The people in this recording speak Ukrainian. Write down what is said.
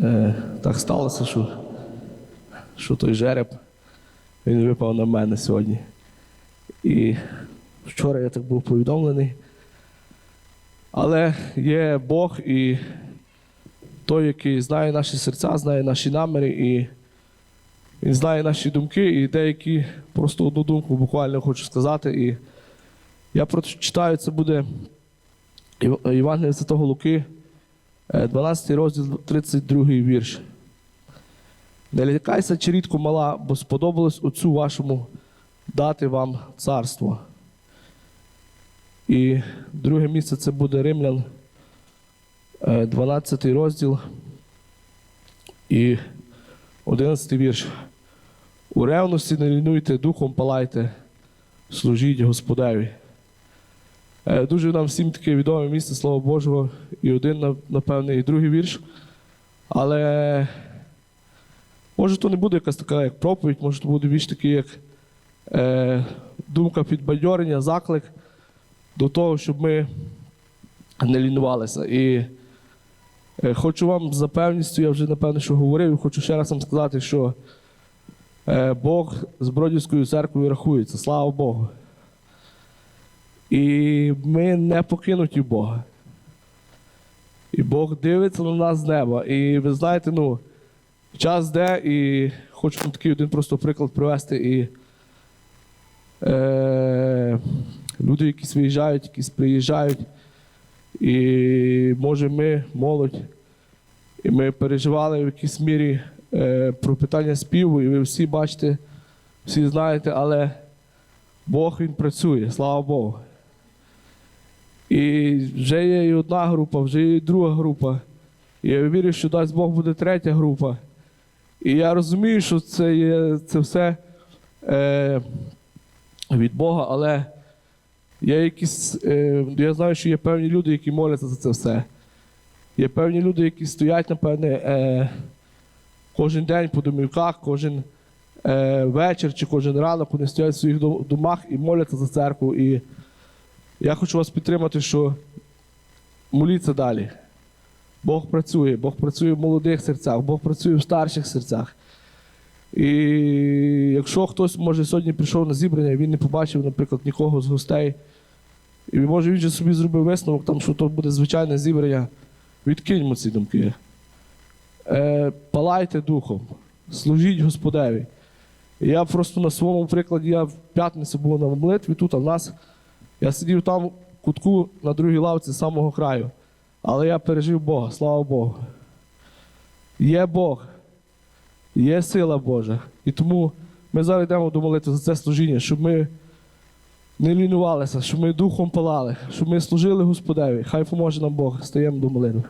Е, так сталося, що, що той жереб він випав на мене сьогодні. І вчора я так був повідомлений. Але є Бог і той, який знає наші серця, знає наші наміри, і він знає наші думки, і деякі просто одну думку буквально хочу сказати. І я прочитаю, це буде Євангелія Святого Луки, 12 розділ, 32 вірш. Не лякайся, чарітку мала, бо сподобалось Отцю вашому дати вам царство. І друге місце це буде Римлян, е, 12 розділ і 11 вірш. У ревності не лінуйте, духом палайте, служіть Господеві. Е, Дуже нам всім таке відоме місце Слова Божого, і один, напевне, і другий вірш. Але може то не буде якась така як проповідь, може то буде більш такий, як е, думка підбадьорення, заклик до того, щоб ми не лінувалися. І е, хочу вам за певністю, я вже напевно що говорив, і хочу ще раз вам сказати, що е, Бог з Бродівською церквою рахується, слава Богу. І ми не покинуті Бога. І Бог дивиться на нас з неба. І ви знаєте, ну, час де, і хочу вам такий один просто приклад привести. І, е, люди якісь виїжджають, якісь приїжджають. І може ми, молодь, і ми переживали в якійсь мірі е, про питання співу, і ви всі бачите, всі знаєте, але Бог Він працює, слава Богу. І вже є і одна група, вже є і друга група. І я вірю, що дасть Бог буде третя група. І я розумію, що це є це все е, від Бога, але є якісь, е, я знаю, що є певні люди, які моляться за це все. Є певні люди, які стоять, напевне, е, кожен день по домівках, кожен е, вечір чи кожен ранок вони стоять в своїх домах і моляться за церкву. І я хочу вас підтримати, що моліться далі. Бог працює, Бог працює в молодих серцях, Бог працює в старших серцях. І якщо хтось може сьогодні прийшов на зібрання, він не побачив, наприклад, нікого з гостей, і може він же собі зробив висновок, там, що то буде звичайне зібрання, відкиньмо ці думки. Е, палайте духом, служіть Господеві. Я просто на своєму прикладі, я в п'ятницю був на молитві тут, а в нас я сидів там в кутку на другій лавці самого краю. Але я пережив Бога, слава Богу. Є Бог, є сила Божа. І тому ми зараз йдемо до молитви за це служіння, щоб ми не лінувалися, щоб ми духом палали, щоб ми служили Господеві. Хай поможе нам Бог. Стаємо до молитви.